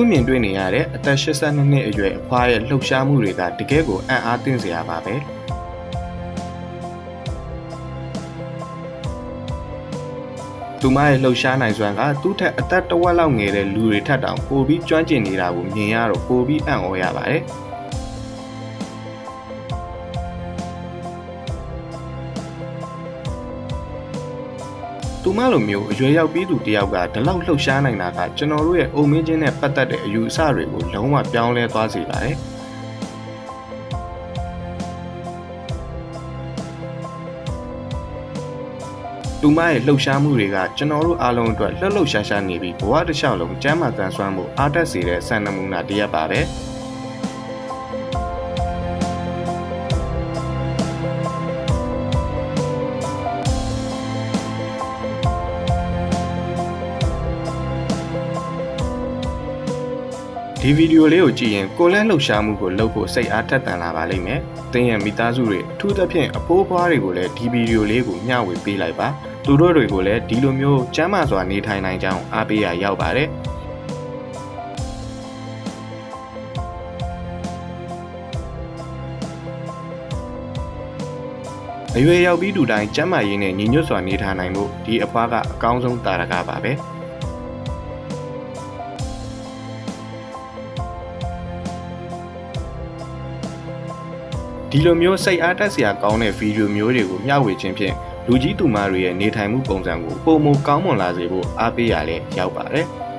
အခုမြင်တွေ့နေရတဲ့အသက်82နှစ်အရွယ်အဖွားရဲ့လှုပ်ရှားမှုတွေကတကယ်ကိုအံ့အားသင့်စရာပါပဲသူမရဲ့လှုပ်ရှားနိုင်စွမ်းကသူ့ထက်အသက်တစ်ဝက်လောက်ငယ်တဲ့လူတွေထက်တောင်ပိုပြီးကျွမ်းကျင်နေတာကိုမြင်ရတော့ပိုပြီးအံ့ဩရပါတယ် သူမလိုမျိုးအရွယ်ရောက်ပြီးသူတယောက်ကဒီလောက်လှုပ်ရှားနိုင်တာကကျွန်တော်တို့ရဲ့အုံမင်းချင်းနဲ့ပတ်သက်တဲ့အယူအဆတွေကိုလုံးဝပြောင်းလဲသွားစေပါတယ်။သူမရဲ့လှုပ်ရှားမှုတွေကကျွန်တော်တို့အားလုံးအတွက်လှုပ်လှုပ်ရှားရှားနေပြီးဘဝတစ်လျှောက်လုံးကျမ်းမာတန်ဆွမ်းမှုအားတက်စေတဲ့စံနမူနာတစ်ရပ်ပါပဲ ဒီဗီဒီယိုလေးကိုကြည့်ရင်ကိုယ်လက်လှုပ်ရှားမှုကိုလုပ်ဖို့စိတ်အားထက်သန်လာပါလိမ့်မယ်။သင်ရဲ့မိသားစုတွေအထူးသဖြင့်အဖိုးအဖွားတွေကိုလည်းဒီဗီဒီယိုလေးကိုမျှဝေပေးလိုက်ပါ။သူတို့တွေကိုလည်းဒီလိုမျိုးကျမ်းမာစွာနေထိုင်နိုင်ကြောင်းအားပေးရရောက်ပါတယ်။အရွယ်ရောက်ပြီးသူတိုင်းကျမ်းမာရေးနဲ့ညီညွတ်စွာနေထိုင်နိုင်ဖို့ဒီအဖွားကအကောင်းဆုံးတာရကပါပဲ ဒီလိုမျိုးစိတ်အားတက်စရာကောင်းတဲ့ဗီဒီယိုမျိုးတွေကိုမျှဝေခြင်းဖြင့်လူကြီးသူမတွေရဲ့နေထိုင်မှုပုံစံကိုပုံမကောင်းမွန်လာစေဖို့အားပေးရလဲရောက်ပါတယ်။